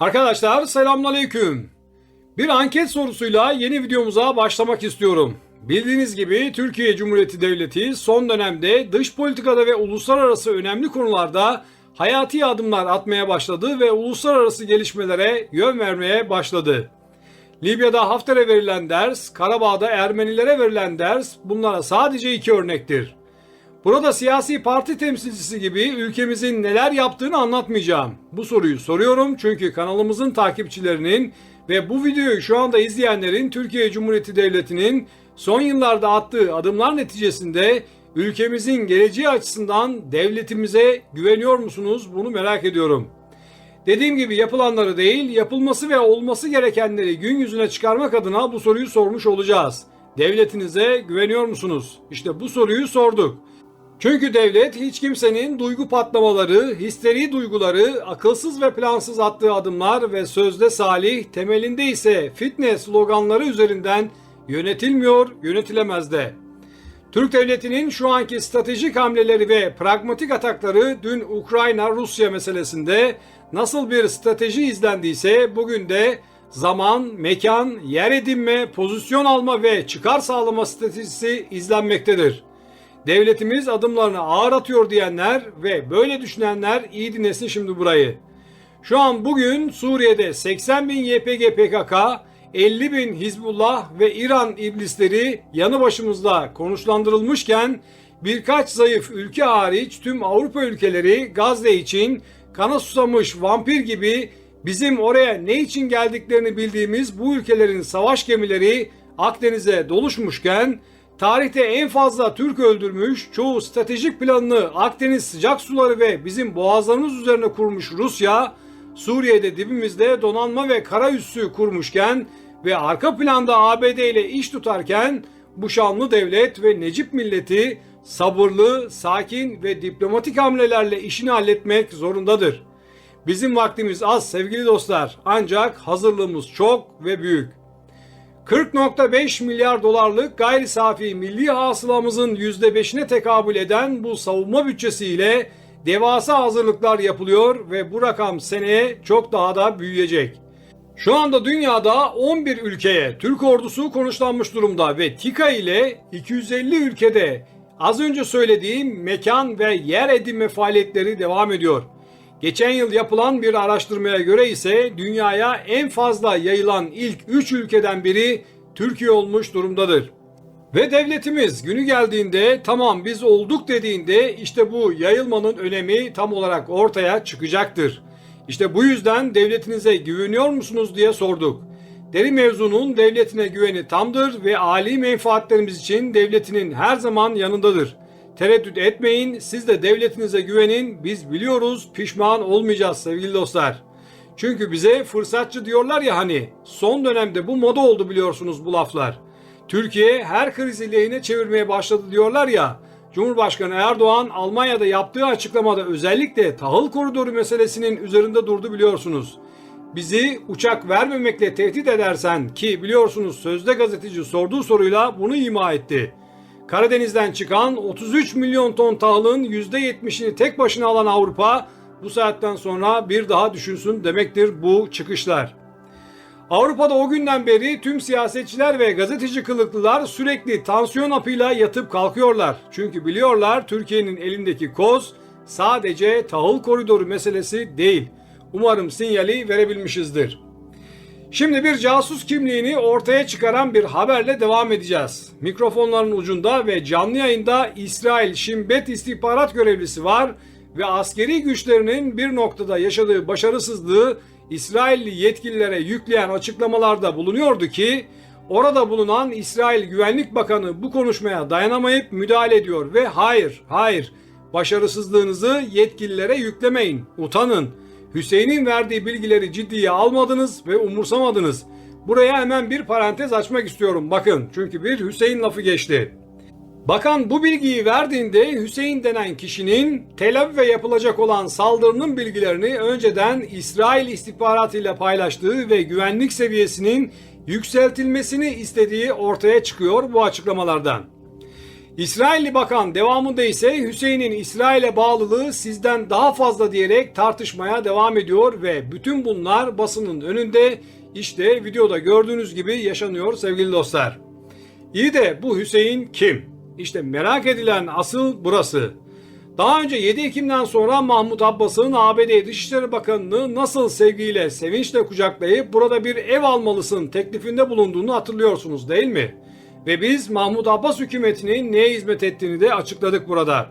Arkadaşlar selamünaleyküm. Bir anket sorusuyla yeni videomuza başlamak istiyorum. Bildiğiniz gibi Türkiye Cumhuriyeti Devleti son dönemde dış politikada ve uluslararası önemli konularda hayati adımlar atmaya başladı ve uluslararası gelişmelere yön vermeye başladı. Libya'da Hafter'e verilen ders, Karabağ'da Ermenilere verilen ders bunlara sadece iki örnektir. Burada siyasi parti temsilcisi gibi ülkemizin neler yaptığını anlatmayacağım. Bu soruyu soruyorum çünkü kanalımızın takipçilerinin ve bu videoyu şu anda izleyenlerin Türkiye Cumhuriyeti Devleti'nin son yıllarda attığı adımlar neticesinde ülkemizin geleceği açısından devletimize güveniyor musunuz? Bunu merak ediyorum. Dediğim gibi yapılanları değil, yapılması ve olması gerekenleri gün yüzüne çıkarmak adına bu soruyu sormuş olacağız. Devletinize güveniyor musunuz? İşte bu soruyu sorduk. Çünkü devlet hiç kimsenin duygu patlamaları, histeri duyguları, akılsız ve plansız attığı adımlar ve sözde salih, temelinde ise fitness sloganları üzerinden yönetilmiyor, yönetilemez de. Türk devletinin şu anki stratejik hamleleri ve pragmatik atakları dün Ukrayna-Rusya meselesinde nasıl bir strateji izlendiyse bugün de zaman, mekan, yer edinme, pozisyon alma ve çıkar sağlama stratejisi izlenmektedir. Devletimiz adımlarını ağır atıyor diyenler ve böyle düşünenler iyi dinlesin şimdi burayı. Şu an bugün Suriye'de 80 bin YPG PKK, 50 bin Hizbullah ve İran iblisleri yanı başımızda konuşlandırılmışken birkaç zayıf ülke hariç tüm Avrupa ülkeleri Gazze için kana susamış vampir gibi bizim oraya ne için geldiklerini bildiğimiz bu ülkelerin savaş gemileri Akdeniz'e doluşmuşken tarihte en fazla Türk öldürmüş, çoğu stratejik planını Akdeniz sıcak suları ve bizim boğazlarımız üzerine kurmuş Rusya, Suriye'de dibimizde donanma ve kara üssü kurmuşken ve arka planda ABD ile iş tutarken bu şanlı devlet ve Necip milleti sabırlı, sakin ve diplomatik hamlelerle işini halletmek zorundadır. Bizim vaktimiz az sevgili dostlar ancak hazırlığımız çok ve büyük. 40.5 milyar dolarlık gayri safi milli hasılamızın %5'ine tekabül eden bu savunma bütçesiyle devasa hazırlıklar yapılıyor ve bu rakam seneye çok daha da büyüyecek. Şu anda dünyada 11 ülkeye Türk ordusu konuşlanmış durumda ve TİKA ile 250 ülkede az önce söylediğim mekan ve yer edinme faaliyetleri devam ediyor. Geçen yıl yapılan bir araştırmaya göre ise dünyaya en fazla yayılan ilk 3 ülkeden biri Türkiye olmuş durumdadır. Ve devletimiz günü geldiğinde tamam biz olduk dediğinde işte bu yayılmanın önemi tam olarak ortaya çıkacaktır. İşte bu yüzden devletinize güveniyor musunuz diye sorduk. Deri mevzunun devletine güveni tamdır ve âli menfaatlerimiz için devletinin her zaman yanındadır. Tereddüt etmeyin, siz de devletinize güvenin, biz biliyoruz pişman olmayacağız sevgili dostlar. Çünkü bize fırsatçı diyorlar ya hani, son dönemde bu moda oldu biliyorsunuz bu laflar. Türkiye her krizi lehine çevirmeye başladı diyorlar ya, Cumhurbaşkanı Erdoğan Almanya'da yaptığı açıklamada özellikle tahıl koridoru meselesinin üzerinde durdu biliyorsunuz. Bizi uçak vermemekle tehdit edersen ki biliyorsunuz sözde gazeteci sorduğu soruyla bunu ima etti. Karadeniz'den çıkan 33 milyon ton tahılın %70'ini tek başına alan Avrupa bu saatten sonra bir daha düşünsün demektir bu çıkışlar. Avrupa'da o günden beri tüm siyasetçiler ve gazeteci kılıklılar sürekli tansiyon apıyla yatıp kalkıyorlar. Çünkü biliyorlar Türkiye'nin elindeki koz sadece tahıl koridoru meselesi değil. Umarım sinyali verebilmişizdir. Şimdi bir casus kimliğini ortaya çıkaran bir haberle devam edeceğiz. Mikrofonların ucunda ve canlı yayında İsrail Şimbet istihbarat görevlisi var ve askeri güçlerinin bir noktada yaşadığı başarısızlığı İsrailli yetkililere yükleyen açıklamalarda bulunuyordu ki orada bulunan İsrail Güvenlik Bakanı bu konuşmaya dayanamayıp müdahale ediyor ve hayır, hayır başarısızlığınızı yetkililere yüklemeyin, utanın. Hüseyin'in verdiği bilgileri ciddiye almadınız ve umursamadınız. Buraya hemen bir parantez açmak istiyorum bakın çünkü bir Hüseyin lafı geçti. Bakan bu bilgiyi verdiğinde Hüseyin denen kişinin Tel Aviv'e yapılacak olan saldırının bilgilerini önceden İsrail istihbaratıyla paylaştığı ve güvenlik seviyesinin yükseltilmesini istediği ortaya çıkıyor bu açıklamalardan. İsrailli bakan devamında ise Hüseyin'in İsrail'e bağlılığı sizden daha fazla diyerek tartışmaya devam ediyor ve bütün bunlar basının önünde işte videoda gördüğünüz gibi yaşanıyor sevgili dostlar. İyi de bu Hüseyin kim? İşte merak edilen asıl burası. Daha önce 7 Ekim'den sonra Mahmut Abbas'ın ABD Dışişleri Bakanı'nı nasıl sevgiyle, sevinçle kucaklayıp burada bir ev almalısın teklifinde bulunduğunu hatırlıyorsunuz değil mi? Ve biz Mahmut Abbas hükümetinin neye hizmet ettiğini de açıkladık burada.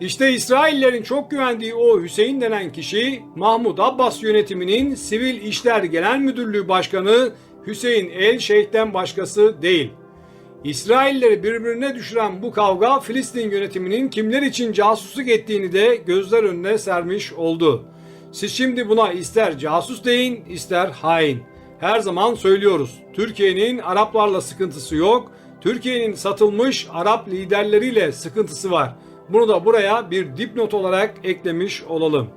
İşte İsraillerin çok güvendiği o Hüseyin denen kişi Mahmut Abbas yönetiminin Sivil İşler Genel Müdürlüğü Başkanı Hüseyin El Şeyh'ten başkası değil. İsrailleri birbirine düşüren bu kavga Filistin yönetiminin kimler için casusluk ettiğini de gözler önüne sermiş oldu. Siz şimdi buna ister casus deyin ister hain. Her zaman söylüyoruz. Türkiye'nin Araplarla sıkıntısı yok. Türkiye'nin satılmış Arap liderleriyle sıkıntısı var. Bunu da buraya bir dipnot olarak eklemiş olalım.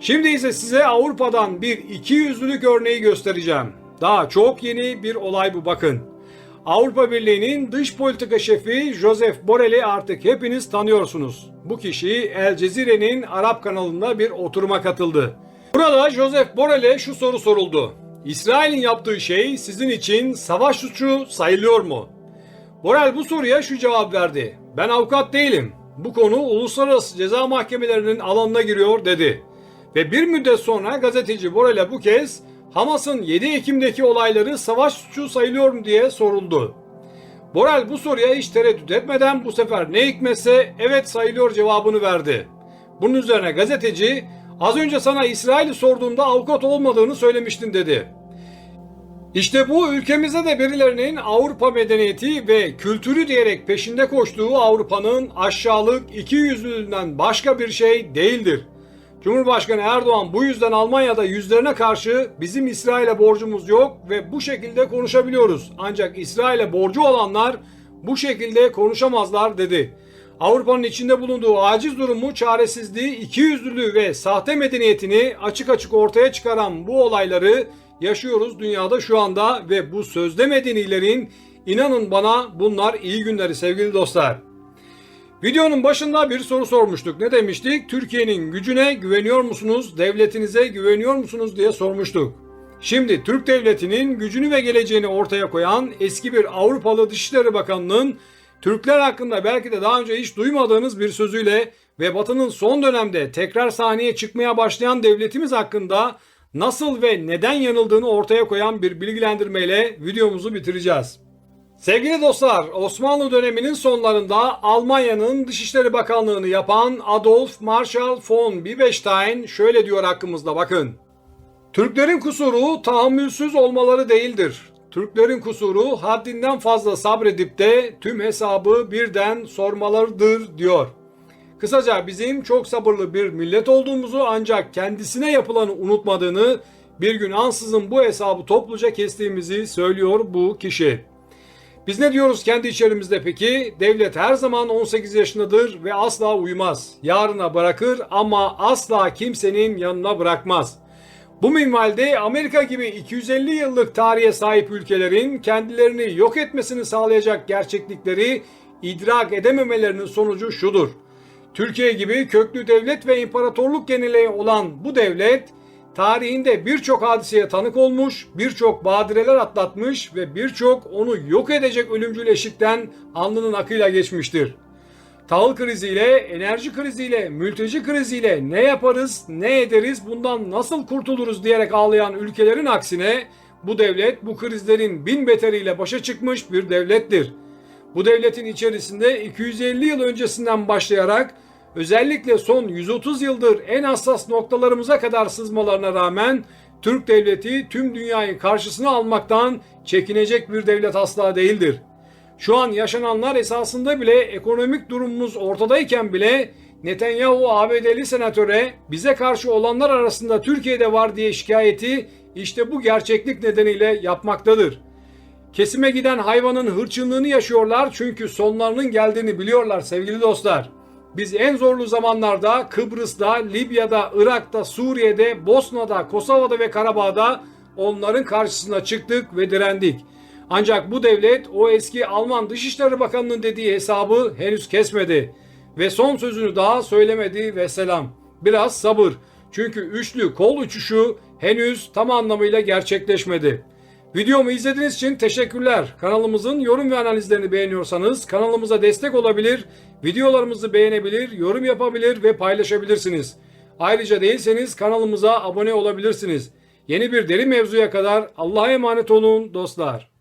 Şimdi ise size Avrupa'dan bir iki yüzlülük örneği göstereceğim. Daha çok yeni bir olay bu bakın. Avrupa Birliği'nin dış politika şefi Joseph Borrell'i artık hepiniz tanıyorsunuz. Bu kişi El Cezire'nin Arap kanalında bir oturuma katıldı. Burada Joseph Borrell'e şu soru soruldu. İsrail'in yaptığı şey sizin için savaş suçu sayılıyor mu? Borrell bu soruya şu cevap verdi. Ben avukat değilim. Bu konu uluslararası ceza mahkemelerinin alanına giriyor dedi. Ve bir müddet sonra gazeteci Borrell'e bu kez Hamas'ın 7 Ekim'deki olayları savaş suçu sayılıyor mu diye soruldu. Borrell bu soruya hiç tereddüt etmeden bu sefer ne hikmetse evet sayılıyor cevabını verdi. Bunun üzerine gazeteci az önce sana İsrail'i sorduğumda avukat olmadığını söylemiştin dedi. İşte bu ülkemize de birilerinin Avrupa medeniyeti ve kültürü diyerek peşinde koştuğu Avrupa'nın aşağılık iki yüzlülüğünden başka bir şey değildir. Cumhurbaşkanı Erdoğan bu yüzden Almanya'da yüzlerine karşı bizim İsrail'e borcumuz yok ve bu şekilde konuşabiliyoruz. Ancak İsrail'e borcu olanlar bu şekilde konuşamazlar dedi. Avrupa'nın içinde bulunduğu aciz durumu, çaresizliği, ikiyüzlülüğü ve sahte medeniyetini açık açık ortaya çıkaran bu olayları yaşıyoruz dünyada şu anda ve bu sözde medenilerin inanın bana bunlar iyi günleri sevgili dostlar. Videonun başında bir soru sormuştuk. Ne demiştik? Türkiye'nin gücüne güveniyor musunuz? Devletinize güveniyor musunuz diye sormuştuk. Şimdi Türk devletinin gücünü ve geleceğini ortaya koyan eski bir Avrupalı Dışişleri Bakanı'nın Türkler hakkında belki de daha önce hiç duymadığınız bir sözüyle ve Batı'nın son dönemde tekrar sahneye çıkmaya başlayan devletimiz hakkında nasıl ve neden yanıldığını ortaya koyan bir bilgilendirmeyle videomuzu bitireceğiz. Sevgili dostlar, Osmanlı döneminin sonlarında Almanya'nın Dışişleri Bakanlığını yapan Adolf Marschall von Bibestein şöyle diyor hakkımızda bakın. Türklerin kusuru tahammülsüz olmaları değildir. Türklerin kusuru haddinden fazla sabredip de tüm hesabı birden sormalarıdır diyor. Kısaca bizim çok sabırlı bir millet olduğumuzu ancak kendisine yapılanı unutmadığını bir gün ansızın bu hesabı topluca kestiğimizi söylüyor bu kişi. Biz ne diyoruz kendi içerimizde peki? Devlet her zaman 18 yaşındadır ve asla uyumaz. Yarına bırakır ama asla kimsenin yanına bırakmaz. Bu minvalde Amerika gibi 250 yıllık tarihe sahip ülkelerin kendilerini yok etmesini sağlayacak gerçeklikleri idrak edememelerinin sonucu şudur. Türkiye gibi köklü devlet ve imparatorluk geneli olan bu devlet tarihinde birçok hadiseye tanık olmuş, birçok badireler atlatmış ve birçok onu yok edecek ölümcül eşikten alnının akıyla geçmiştir. Tahıl kriziyle, enerji kriziyle, mülteci kriziyle ne yaparız, ne ederiz, bundan nasıl kurtuluruz diyerek ağlayan ülkelerin aksine bu devlet bu krizlerin bin beteriyle başa çıkmış bir devlettir. Bu devletin içerisinde 250 yıl öncesinden başlayarak özellikle son 130 yıldır en hassas noktalarımıza kadar sızmalarına rağmen Türk devleti tüm dünyayı karşısına almaktan çekinecek bir devlet asla değildir. Şu an yaşananlar esasında bile ekonomik durumumuz ortadayken bile Netanyahu ABD'li senatöre bize karşı olanlar arasında Türkiye'de var diye şikayeti işte bu gerçeklik nedeniyle yapmaktadır. Kesime giden hayvanın hırçınlığını yaşıyorlar çünkü sonlarının geldiğini biliyorlar sevgili dostlar. Biz en zorlu zamanlarda Kıbrıs'ta, Libya'da, Irak'ta, Suriye'de, Bosna'da, Kosova'da ve Karabağ'da onların karşısına çıktık ve direndik. Ancak bu devlet o eski Alman Dışişleri Bakanı'nın dediği hesabı henüz kesmedi. Ve son sözünü daha söylemedi ve selam. Biraz sabır. Çünkü üçlü kol uçuşu henüz tam anlamıyla gerçekleşmedi. Videomu izlediğiniz için teşekkürler. Kanalımızın yorum ve analizlerini beğeniyorsanız kanalımıza destek olabilir, videolarımızı beğenebilir, yorum yapabilir ve paylaşabilirsiniz. Ayrıca değilseniz kanalımıza abone olabilirsiniz. Yeni bir deri mevzuya kadar Allah'a emanet olun dostlar.